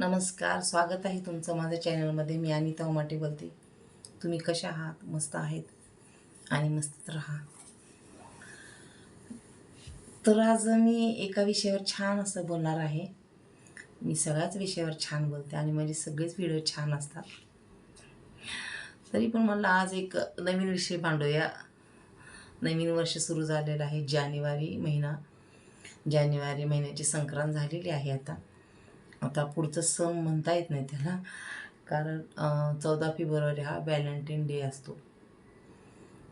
नमस्कार स्वागत आहे तुमचं माझ्या चॅनलमध्ये. मी अनिता उमाटे बोलते. तुम्ही कशा आहात? मस्त आहेत आणि मस्त राहा. तर आज मी एका विषयावर छान असं बोलणार आहे. मी सगळ्याच विषयावर छान बोलते आणि माझे सगळेच व्हिडिओ छान असतात. तरी पण मला आज एक नवीन विषय मांडूया नवीन वर्ष सुरू झालेलं आहे. जानेवारी महिना. जानेवारी महिन्याची संक्रांत झालेली आहे आता. आता पुढचं सण म्हणता येत नाही त्याला. कारण चौदा फेब्रुवारी हा व्हॅलेंटाईन डे असतो.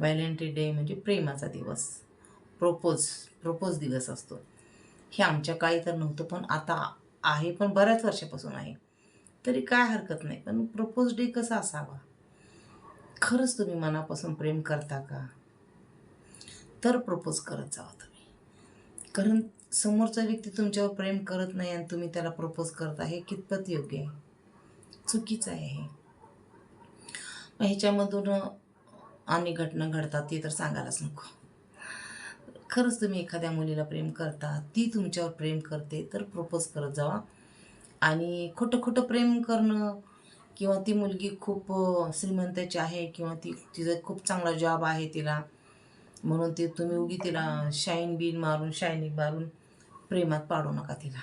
व्हॅलेंटाईन डे म्हणजे प्रेमाचा दिवस. प्रोपोज प्रोपोज दिवस असतो. हे आमच्या काळी तर नव्हतं पण आता आहे पण बऱ्याच वर्षापासून आहे. तरी काय हरकत नाही पण प्रपोज डे कसा असावा? खरंच तुम्ही मनापासून प्रेम करता का? तर प्रपोज करत जावा तुम्ही. कारण समोरचा व्यक्ती तुमच्यावर प्रेम करत नाही आणि तुम्ही त्याला प्रपोज करता हे कितपत योग्य आहे? चुकीचं आहे हे. मग ह्याच्यामधून अनेक घटना घडतात ते तर सांगायलाच नको. खरंच तुम्ही एखाद्या मुलीला प्रेम करता ती तुमच्यावर प्रेम करते तर प्रपोज करत जावा. आणि खोटं खोटं प्रेम करणं किंवा ती मुलगी खूप श्रीमंताची आहे किंवा ती तिचा खूप चांगला जॉब आहे तिला म्हणून ते तुम्ही उगी तिला शाईन बीन मारून शायनिंग मारून प्रेमात पाडू नका तिला.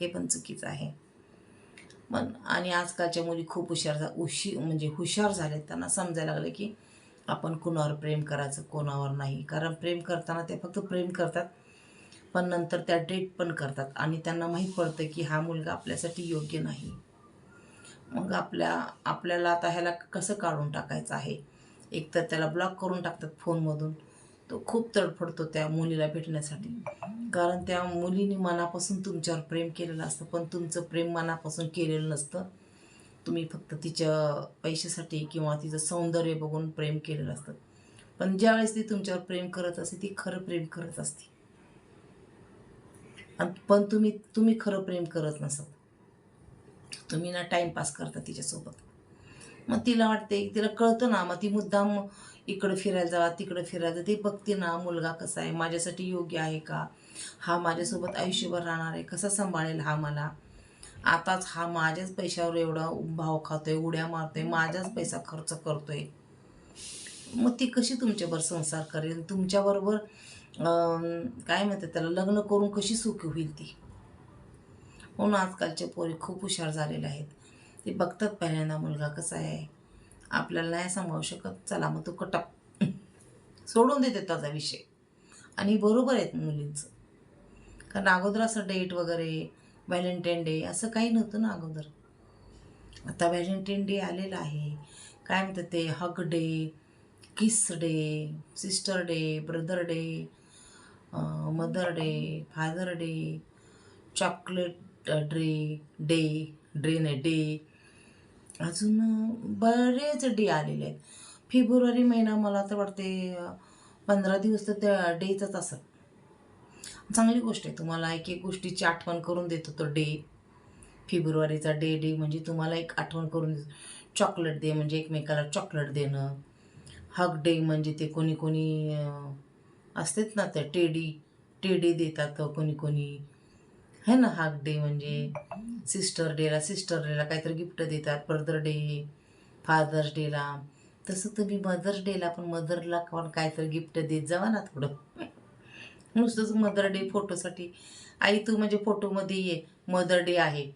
हे पण चुकीचं आहे. पण आणि आजकालच्या मुली खूप हुशार झा उशी म्हणजे हुशार झालेत. त्यांना समजायला लागलं की आपण कोणावर प्रेम करायचं कोणावर नाही. कारण प्रेम करताना ते फक्त प्रेम करतात पण नंतर त्या डेट पण करतात. आणि त्यांना माहीत पडतं की हा मुलगा आपल्यासाठी योग्य नाही. मग आपल्या आपल्याला आता ह्याला कसं काढून टाकायचं आहे? एकतर त्याला ब्लॉक करून टाकतात फोनमधून. तो खूप तडफडतो त्या मुलीला भेटण्यासाठी. कारण त्या मुलीने मनापासून तुमच्यावर प्रेम केलेलं असतं पण तुमचं प्रेम मनापासून केलेलं नसतं. तुम्ही फक्त तिच्या पैशासाठी किंवा तिचं सौंदर्य बघून प्रेम केलेलं असतं. पण ज्यावेळेस ती तुमच्यावर प्रेम करत असते ती खरं प्रेम करत असते. आणि पण तुम्ही तुम्ही खरं प्रेम करत नसत. तुम्ही ना टाईमपास करता तिच्यासोबत. मग तिला वाटते तिला कळतं ना मग ती मुद्दाम इकडं फिरायला जावा तिकडं फिरायला जा. ते बघते ना मुलगा कसा आहे माझ्यासाठी योग्य आहे का? हा माझ्यासोबत आयुष्यभर राहणार आहे कसा सांभाळेल हा मला? आताच हा माझ्याच पैशावर एवढा भाव खातोय उड्या मारतोय माझाच पैसा खर्च करतोय. मग ती कशी तुमच्यावर संसार करेल? तुमच्याबरोबर काय म्हणते त्याला लग्न करून कशी सुखी होईल ती? म्हणून आजकालचे पोरी खूप हुशार झालेले आहेत. ते बघतात पहिल्यांदा मुलगा कसा आहे. आपल्याला नाही सांभाळू शकत. चला मग तू कटप सोडून देते त्याचा विषय. आणि बरोबर आहेत मुलींचं. कारण अगोदर असं डेट वगैरे व्हॅलेंटाईन डे असं काही नव्हतं ना अगोदर. आता व्हॅलेंटाईन डे आलेला आहे. काय म्हणतात ते? Hug day kiss day sister day brother day mother day father day chocolate ड्रे day ड्रे नाही डे अजून बरेच डे आलेले आहेत. फेब्रुवारी महिना मला तर वाटते पंधरा दिवस तर त्या डेचाच असत चांगली गोष्ट आहे तुम्हाला एक एक गोष्टीची आठवण करून देतो तो डे फेब्रुवारीचा डे डे म्हणजे तुम्हाला एक आठवण करून देतो. चॉकलेट दे म्हणजे एकमेकाला चॉकलेट देणं. हग डे म्हणजे ते कोणी कोणी असतेच असतात ना ते टेडी टेडी देतात कोणी कोणी. है ना हाक डे म्हणजे सिस्टर डेला सिस्टर डेला काहीतरी गिफ्ट देतात ब्रदर डे फादर्स डेला. तसं तुम्ही मदर्स डेला पण मदरला पण काहीतरी गिफ्ट देत जावा ना थोडं. नुसतंच मदर डे फोटोसाठी. आई तू म्हणजे फोटोमध्ये ये मदर डे आहे.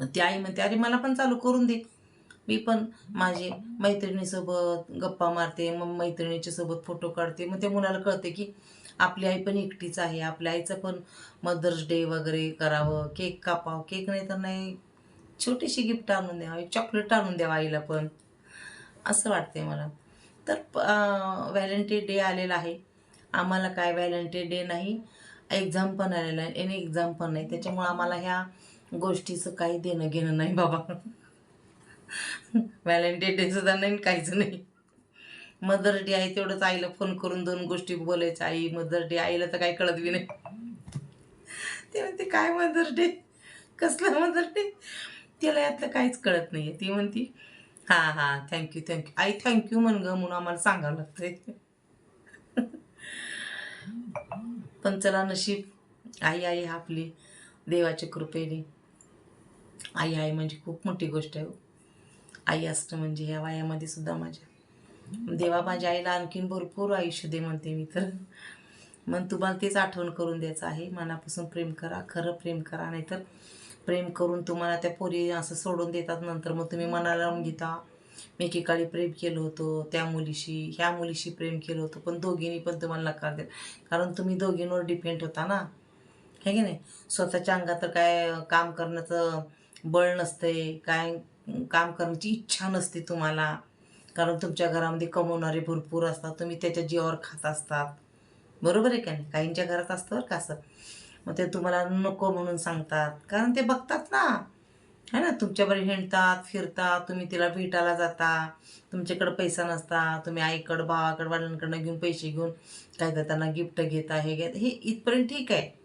मग ती आई म्हणते अरे मला पण चालू करून दे. मी पण माझे मैत्रिणीसोबत गप्पा मारते मग मैत्रिणीच्या सोबत फोटो काढते. मग त्या मुलाला कळते की आपली आई पण एकटीच आहे. आपल्या आईचं पण मदर्स डे वगैरे करावं. केक कापावं. केक नाही तर नाही. छोटीशी गिफ्ट आणून द्यावी. चॉकलेट आणून द्यावं आईला पण. असं वाटते मला. तर व्हॅलेंटाईन डे आलेला आहे. आम्हाला काय व्हॅलेंटाईन डे नाही. एक्झाम पण आलेला आहे. आणि एक्झाम पण नाही. त्याच्यामुळं आम्हाला ह्या गोष्टीचं काही देणं घेणं नाही बाबा. व्हॅलेंटाईन डे सुद्धा नाही काहीच नाही. मदर डे आहे तेवढंच आईला फोन करून दोन गोष्टी बोलायचं आई मदर डे आईला तर काही कळत बी नाही. ते म्हणते काय मदर डे? कसलं मदर डे? तिला यातलं काहीच कळत नाही आहे ती म्हणती हां हां थँक्यू थँक्यू आई थँक्यू म्हण ग म्हणून आम्हाला सांगावं लागतंय. पण चला नशीब आई आई आपली देवाच्या कृपेने. आई आई म्हणजे खूप मोठी गोष्ट आहे हो. आई असणं म्हणजे ह्या वयामध्ये सुद्धा माझ्या देवा माझ्या आईला आणखीन भरपूर आयुष्य दे म्हणते मी तर. मग तुम्हाला तेच आठवण करून द्यायचं आहे. मनापासून प्रेम करा खरं प्रेम करा. नाहीतर प्रेम करून तुम्हाला त्या पोरी असं सोडून देतात नंतर. मग तुम्ही मनाला लावून घेता. मी एकेकाळी प्रेम केलं होतं त्या मुलीशी ह्या मुलीशी प्रेम केलं होतं पण दोघींनी पण तुम्हाला नकार देत कारण तुम्ही दोघींवर डिपेंड होता ना. हे की नाही? स्वतःच्या अंगात तर काय काम करण्याचं बळ नसतंय काय काम करण्याची इच्छा नसते तुम्हाला. कारण तुमच्या घरामध्ये कमवणारे भरपूर असतात. तुम्ही त्याच्या जीवावर खात असतात. बरोबर आहे का नाही? काहींच्या घरात असतं बरं का असं. मग ते तुम्हाला नको म्हणून सांगतात. कारण ते बघतात ना. है ना? तुमच्याबरोबर हिंडतात फिरतात. तुम्ही तिला भेटायला जाता. तुमच्याकडं पैसा नसता. तुम्ही आईकडं भावाकडं वडिलांकडनं घेऊन पैसे घेऊन काय त्यांना गिफ्ट घेता हे घेता. हे इथपर्यंत ठीक आहे.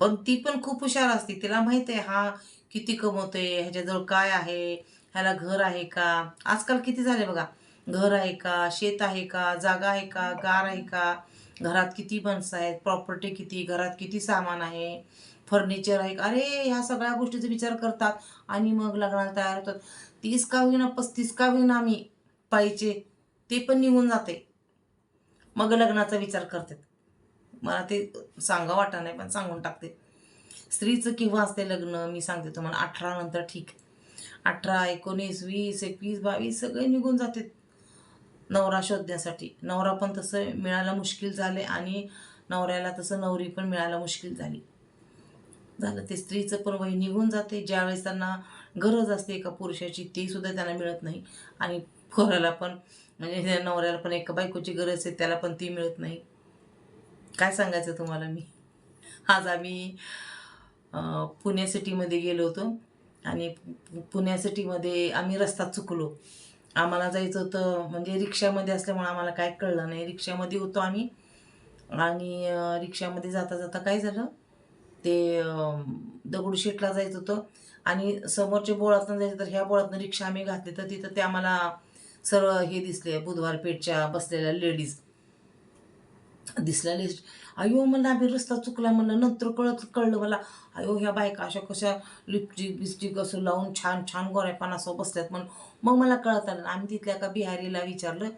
पण ती पण खूप हुशार असते. तिला माहीत आहे हा किती कमवते ह्याच्याजवळ काय आहे? ह्याला घर आहे का? आजकाल किती झाले बघा. घर आहे का? शेत आहे का? जागा आहे का? कार आहे का? घरात किती माणसं आहेत? प्रॉपर्टी किती? घरात किती सामान आहे? फर्निचर आहे का? अरे ह्या सगळ्या गोष्टीचा विचार करतात आणि मग लग्नाला तयार होतात. तीस का होईना? पस्तीस का होईना आम्ही पाहिजे? ते पण निघून जाते. मग लग्नाचा विचार करतात. मला ते सांगा वाटा नाही पण सांगून टाकते. स्त्रीचं केव्हा असते लग्न मी सांगते तुम्हाला अठरा नंतर ठीक अठरा एकोणीस वीस एकवीस बावीस सगळे निघून जाते. नवरा शोधण्यासाठी. नवरा पण तसं मिळायला मुश्किल झाले आणि नवऱ्याला तसं नवरी पण मिळायला मुश्किल झाली. झालं. ते स्त्रीचं पण वय निघून जाते. ज्यावेळेस त्यांना गरज असते एका पुरुषाची ती सुद्धा त्यांना मिळत नाही. आणि पोराला पण म्हणजे नवऱ्याला पण एका बायकोची गरज आहे त्याला पण ती मिळत नाही. काय सांगायचं तुम्हाला मी? आज आम्ही पुणे सिटीमध्ये गेलो होतो. आणि पुण्या पुणे सिटीमध्ये आम्ही रस्ता चुकलो. आम्हाला जायचं होतं म्हणजे रिक्षामध्ये असल्यामुळे आम्हाला काय कळलं नाही. रिक्षामध्ये होतो आम्ही. आणि रिक्षामध्ये जाता जाता काय झालं? ते दगडूशेठला जायचं होतं. आणि समोरच्या बोळातनं जायचं तर ह्या बोळातनं रिक्षा आम्ही घातली. तर तिथं ते आम्हाला सरळ हे दिसले बुधवार पेठच्या बसलेल्या लेडीज. दिसल्या लिस्ट अयो म्हणलं आम्ही रस्ता चुकला म्हणलं नंतर कळत कळलं मला. अयो ह्या बायका अशा कशा लिपस्टिक बिस्टिक असं लावून छान छान गोऱ्यापान असं बसल्यात म्हणून मग मला कळत आलं. आम्ही तिथल्या एका बिहारीला विचारलं.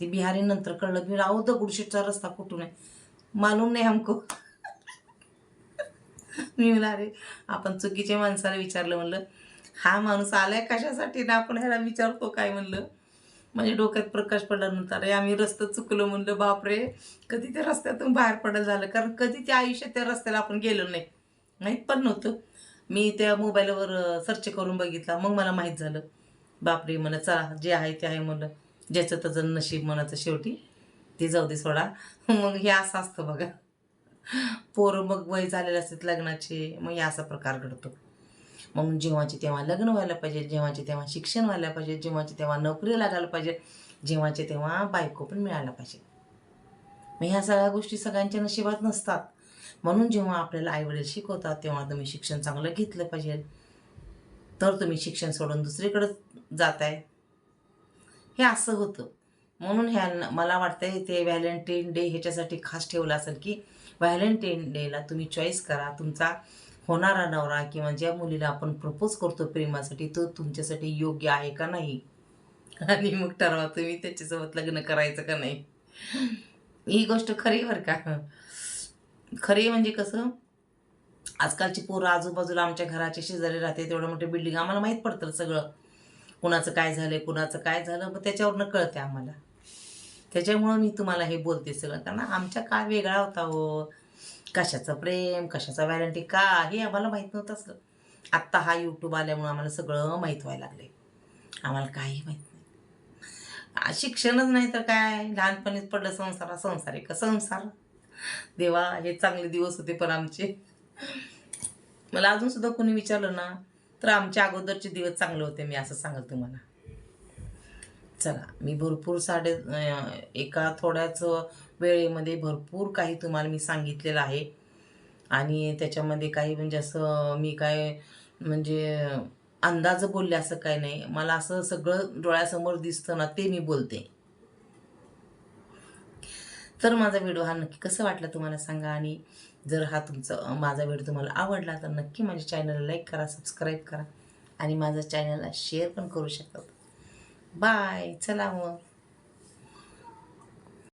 ते बिहारी नंतर कळलं मी राहू दगडूशेठचा रस्ता कुठून आहे? मालूम नाही हमको. मी म्हणलं अरे आपण चुकीच्या माणसाला विचारलं म्हणलं. हा माणूस आलाय कशासाठी ना आपण ह्याला विचारतो काय म्हणलं? म्हणजे डोक्यात प्रकाश पडल्यानंतर अरे आम्ही रस्ता चुकलो म्हणलं बापरे कधी त्या रस्त्यातून बाहेर पडायला झालं? कारण कधी त्या आयुष्यात त्या रस्त्याला आपण गेलो नाही. माहीत पण नव्हतं. मी त्या मोबाईलवर सर्च करून बघितला. मग मला माहीत झालं. बापरे म्हणा चला जे आहे ते आहे म्हणलं. ज्याचं त्याचं नशीब म्हणाचं शेवटी. ते जाऊ दे सोडा. मग हे असं असतं बघा. पोरं मग वय झालेलं असतात लग्नाचे. मग हे असा प्रकार घडतो. मग जेव्हाचे तेव्हा लग्न व्हायला पाहिजे जेव्हाचे तेव्हा शिक्षण व्हायला पाहिजे जेव्हाचे तेव्हा नोकरी लागायला पाहिजे जेव्हाचे तेव्हा बायको पण मिळायला पाहिजे. मग ह्या सगळ्या गोष्टी सगळ्यांच्या नशिबात नसतात. म्हणून जेव्हा आपल्याला आईवडील शिकवतात तेव्हा तुम्ही शिक्षण चांगलं घेतलं पाहिजे. तर तुम्ही शिक्षण सोडून दुसरीकडे जाताय. हे असं होतं. म्हणून ह्या मला वाटतंय ते व्हॅलेंटाईन डे ह्याच्यासाठी खास ठेवलं असेल की व्हॅलेंटाईन डेला तुम्ही चॉईस करा. तुमचा होणारा नवरा किंवा ज्या मुलीला आपण प्रपोज करतो प्रेमासाठी तो तुमच्यासाठी योग्य आहे का नाही? आणि मग ठरवा तुम्ही त्याच्यासोबत लग्न करायचं का नाही? ही गोष्ट खरी बरं का. खरी म्हणजे कसं आजकालची पोरं आजूबाजूला आमच्या घराच्या शेजारी राहते तेवढं मोठे बिल्डिंग आम्हाला माहीत पडतं सगळं. कुणाचं काय झालं कुणाचं काय झालं मग त्याच्यावरनं कळते आम्हाला. त्याच्यामुळं मी तुम्हाला हे बोलते सगळं. कारण आमचा काय वेगळा होता हो. कशाचं प्रेम कशाचा व्हॅलेंटी का हे आम्हाला माहीत नव्हतं असलं आत्ता हा यूट्यूब आल्यामुळं आम्हाला सगळं माहीत व्हायला लागले आम्हाला काही माहीत नाही. शिक्षणच नाही तर काय? लहानपणीच पडलं संसारा संसार आहे का संसार. देवा हे चांगले दिवस होते पण आमचे. मला अजून सुद्धा कोणी विचारलं ना तर आमच्या अगोदरचे दिवस चांगले होते मी असं सांगल तुम्हाला. चला मी भरपूर साडे एका थोड्याच वेळेमध्ये भरपूर काही तुम्हाला मी सांगितलेलं आहे. आणि त्याच्यामध्ये काही म्हणजे असं मी काय म्हणजे अंदाज बोलले असं काही नाही. मला असं सगळं डोळ्यासमोर दिसतं ना ते मी बोलते. तर माझा व्हिडिओ हा नक्की कसं वाटला तुम्हाला सांगा. आणि जर हा तुमचा माझा व्हिडिओ तुम्हाला आवडला तर नक्की माझ्या चॅनलला लाईक करा सबस्क्राईब करा. आणि माझ्या चॅनलला शेअर पण करू शकतात बाय. चला मग.